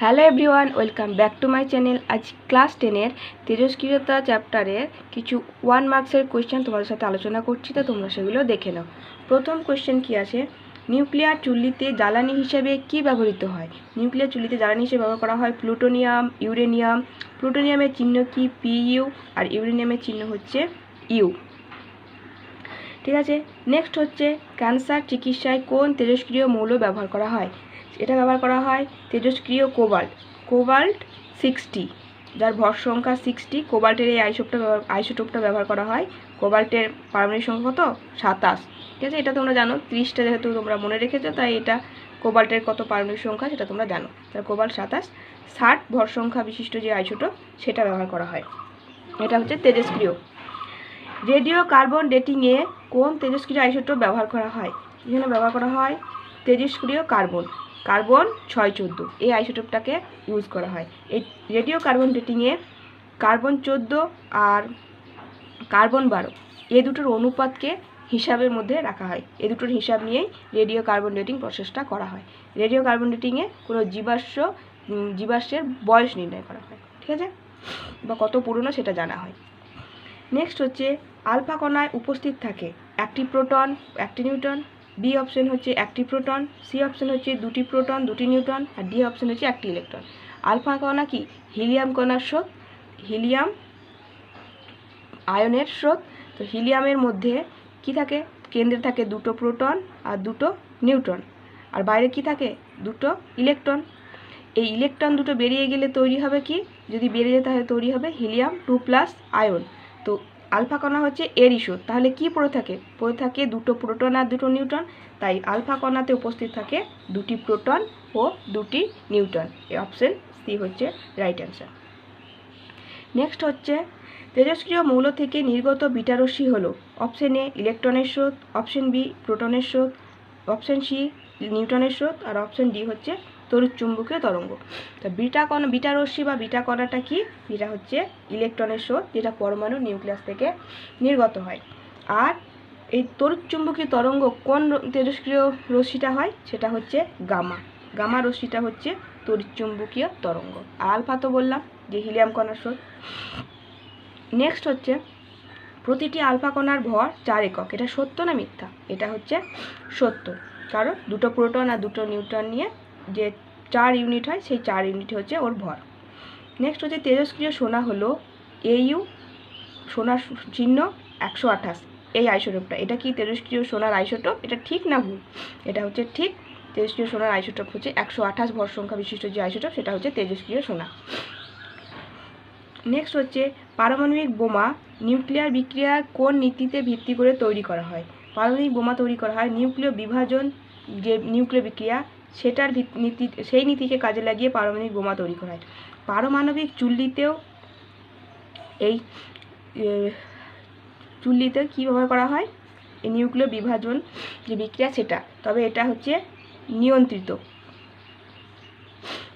Hello everyone, welcome back to my channel. আজ class টেনের তেজস্ক্রিয়তা চ্যাপ্টারের কিছু ওয়ান মার্কসের কোয়েশ্চেন তোমাদের সাথে আলোচনা করছি, তো তোমরা সেগুলো দেখে নাও। প্রথম কোয়েশ্চেন কি আছে? নিউক্লিয়ার চুল্লিতে জ্বালানি হিসেবে কি ব্যবহৃত হয়? নিউক্লিয়ার চুল্লিতে জ্বালানি হিসেবে ব্যবহার করা হয় প্লুটোনিয়াম, ইউরেনিয়াম। প্লুটোনিয়ামের চিহ্ন কি? পিইউ। আর ইউরেনিয়ামের চিহ্ন হচ্ছে ইউ। ঠিক আছে? নেক্সট হচ্ছে ক্যান্সার চিকিৎসায় কোন তেজস্ক্রিয় মৌল ব্যবহার করা হয়? এটা ব্যবহার করা হয় তেজস্ক্রিয় কোবাল্ট কোবাল্ট সিক্সটি, যার ভর সংখ্যা সিক্সটি। কোবাল্টের এই আইসোপটা আইসোটোপটা ব্যবহার করা হয়। কোবাল্টের পারমাণবিক সংখ্যা কত? সাতাশ। ঠিক আছে? এটা তোমরা জানো। ত্রিশটা যেহেতু তোমরা মনে রেখেছো, তাই এটা কোবাল্টের কত পারমাণবিক সংখ্যা সেটা তোমরা জানো। তার কোবাল্ট সাতাশ। ষাট ভর সংখ্যা বিশিষ্ট যে আইসোটোপ, সেটা ব্যবহার করা হয়। এটা হচ্ছে তেজস্ক্রিয়। রেডিও কার্বন ডেটিংয়ে কোন তেজস্ক্রিয় আইসোটোপ ব্যবহার করা হয়? এখানে ব্যবহার করা হয়? তেজস্ক্রিয় কার্বন। কার্বন ছয় চোদ্দ। এই আইসোটোপটাকে ইউজ করা হয়। এই রেডিও কার্বন ডেটিংয়ে কার্বন চোদ্দ আর কার্বন বারো, এ দুটোর অনুপাতকে হিসাবের মধ্যে রাখা হয়। এ দুটোর হিসাব নিয়েই রেডিও কার্বন ডেটিং প্রসেসটা করা হয়। রেডিও কার্বন ডেটিংয়ে কোনো জীবাশ্ম জীবাশ্মের বয়স নির্ণয় করা হয়। ঠিক আছে? বা কত পুরনো সেটা জানা হয়। নেক্সট হচ্ছে, আলফা কণায় উপস্থিত থাকে একটি প্রোটন একটি নিউটন বি অপশন হচ্ছে একটি প্রোটন সি অপশন হচ্ছে দুটি প্রোটন দুটি নিউটন আর ডি অপশন হচ্ছে একটি ইলেকট্রন আলফা কণা কি? হিলিয়াম কণার স্রোত, হিলিয়াম আয়নের স্রোত। তো হিলিয়ামের মধ্যে কি থাকে? কেন্দ্রে থাকে দুটো প্রোটন আর দুটো নিউট্রন। আর বাইরে কি থাকে? দুটো ইলেকট্রন এই ইলেকট্রন দুটো বেরিয়ে গেলে তৈরি হবে কি? যদি বেরিয়ে যায় তাহলে তৈরি হবে হিলিয়াম টু প্লাস আয়ন। তো আলফা কণা হচ্ছে এর ইস্যু। তাহলে কি পড়ে থাকে? পড়ে থাকে দুটো প্রোটন আর দুটো নিউট্রন। তাই আলফা কণাতে উপস্থিত থাকে দুটি প্রোটন ও দুটি নিউট্রন। এই অপশন সি হচ্ছে রাইট অ্যান্সার। নেক্সট হচ্ছে তেজস্ক্রিয় মৌল থেকে নির্গত বিটারশ্মি হলো। অপশন এ, ইলেকট্রনের স্রোত। অপশন বি, প্রোটনের স্রোত। অপশন সি নিউটনের স্রোত। আর অপশন ডি হচ্ছে তড়িৎচুম্বকীয় তরঙ্গ। তা বিটা কণা, বিটা রশ্মি বা বিটা কণাটা কি? বিটা হচ্ছে ইলেকট্রনের স্রোত, যেটা পরমাণু নিউক্লিয়াস থেকে নির্গত হয়। আর এই তড়িৎচুম্বকীয় তরঙ্গ কোন তেজস্ক্রিয় রশ্মিটা হয়? সেটা হচ্ছে গামা। গামা রশ্মিটা হচ্ছে তড়িৎচুম্বকীয় তরঙ্গ। আলফা তো বললাম যে হিলিয়াম কণার স্রোত। নেক্সট হচ্ছে প্রতিটি আলফা কণার ভর চার একক। এটা সত্য না মিথ্যা? এটা হচ্ছে সত্য। কারণ দুটো প্রোটন আর দুটো নিউট্রন নিয়ে যে চার ইউনিট হয়, সেই চার ইউনিট হচ্ছে ওর ভর। নেক্সট হচ্ছে তেজস্ক্রিয় সোনা হলো এইউ সোনার চিহ্ন একশো আঠাশ, এই আইসোটোপটা। এটা কি তেজস্ক্রিয় সোনার আইসোটোপ? এটা ঠিক না ভুল? এটা হচ্ছে ঠিক তেজস্ক্রিয় সোনার আইসোটোপ হচ্ছে একশো আঠাশ ভর সংখ্যা বিশিষ্ট যে আইসোটোপ, সেটা হচ্ছে তেজস্ক্রিয় সোনা। নেক্সট হচ্ছে পারমাণবিক বোমা নিউক্লিয়ার বিক্রিয়ার কোন নীতিতে ভিত্তি করে তৈরি করা হয়? পারমাণবিক বোমা তৈরি করা হয় নিউক্লিয় বিভাজন যে নিউক্লিয় বিক্রিয়া সেটার নীতি, সেই নীতিকে কাজে লাগিয়ে পারমাণবিক বোমা তৈরি করা হয়। পারমাণবিক চুল্লিতেও এই চুল্লিতে কী ব্যবহার করা হয়? এই নিউক্লিয় বিভাজন যে বিক্রিয়া সেটা। তবে এটা হচ্ছে নিয়ন্ত্রিত।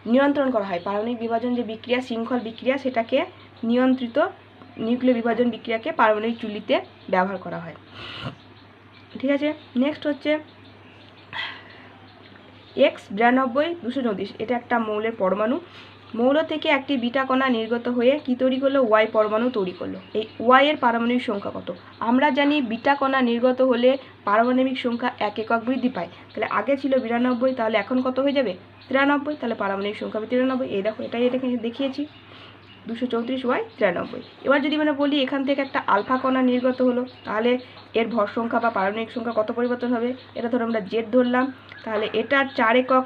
নিয়ন্ত্রণ করা হয়। পারমাণবিক বিভাজন যে বিক্রিয়া, শৃঙ্খল বিক্রিয়া, সেটাকে নিয়ন্ত্রিত নিউক্লিয় বিভাজন বিক্রিয়াকে পারমাণবিক চুল্লিতে ব্যবহার করা হয়। ঠিক আছে? নেক্সট হচ্ছে এক্স বিরানব্বই দুশো চৌত্রিশ। এটা একটা মৌলের পরমাণু। মৌল থেকে একটি বিটা কণা নির্গত হয়ে কী তৈরি করল? ওয়াই পরমাণু তৈরি করল। এই ওয়াই এর পারমাণবিক সংখ্যা কত? আমরা জানি বিটা কণা নির্গত হলে পারমাণবিক সংখ্যা এক একক বৃদ্ধি পায়। তাহলে আগে ছিল বিরানব্বই, তাহলে এখন কত হয়ে যাবে? তিরানব্বই, তাহলে পারমাণবিক সংখ্যা হবে তিরানব্বই। এই দেখো, এটাই এটাকে দেখিয়েছি। দুশো চৌত্রিশ ওয়াই তিরানব্বই। এবার যদি মানে বলি এখান থেকে একটা আলফা কণা নির্গত হলো, তাহলে এর ভর সংখ্যা বা পারমাণবিক সংখ্যা কত পরিবর্তন হবে? এটা ধরো আমরা জেড ধরলাম, তাহলে এটার চার একক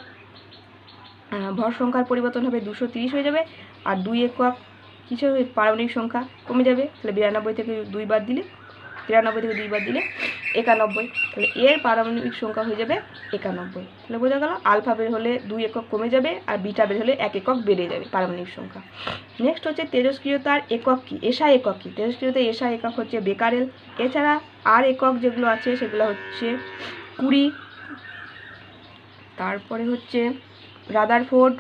ভর সংখ্যার পরিবর্তন হবে দুশো তিরিশ হয়ে যাবে, আর দুই একক কিছু পারমাণবিক সংখ্যা কমে যাবে, তাহলে বিরানব্বই থেকে দুই বার দিলে, তিরানব্বই থেকে দুই বার দিলে একানব্বই। তাহলে এর পারমাণবিক সংখ্যা হয়ে যাবে একানব্বই। তাহলে বোঝা গেল, আলফা বের হলে দুই একক কমে যাবে আর বিটা বের হলে এক একক বেড়ে যাবে পারমাণবিক সংখ্যা। নেক্সট হচ্ছে তেজস্ক্রিয়তার একক কী? এসা একক কী? তেজস্ক্রিয়তার এসা একক হচ্ছে বেকারেল। এছাড়া আর একক যেগুলো আছে, সেগুলো হচ্ছে কুড়ি। তারপরে হচ্ছে রাদার রাদারফোর্ড।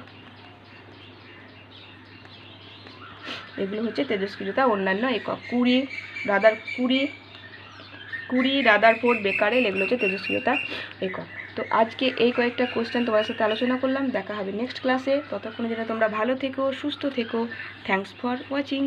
এগুলো হচ্ছে তেজস্ক্রিয়তা অন্যান্য একক। কুড়ি, রাদার কুড়ি কুড়ি রাদারফোর্ড বেকারে এগুলো হচ্ছে তেজস্ক্রিয়তা একক। তো আজকে এই কয়েকটা কোশ্চেন তোমার সাথে আলোচনা করলাম। দেখা হবে নেক্সট ক্লাসে ততক্ষণের জন্য তোমরা ভালো থেকো, সুস্থ থেকো। Thanks for watching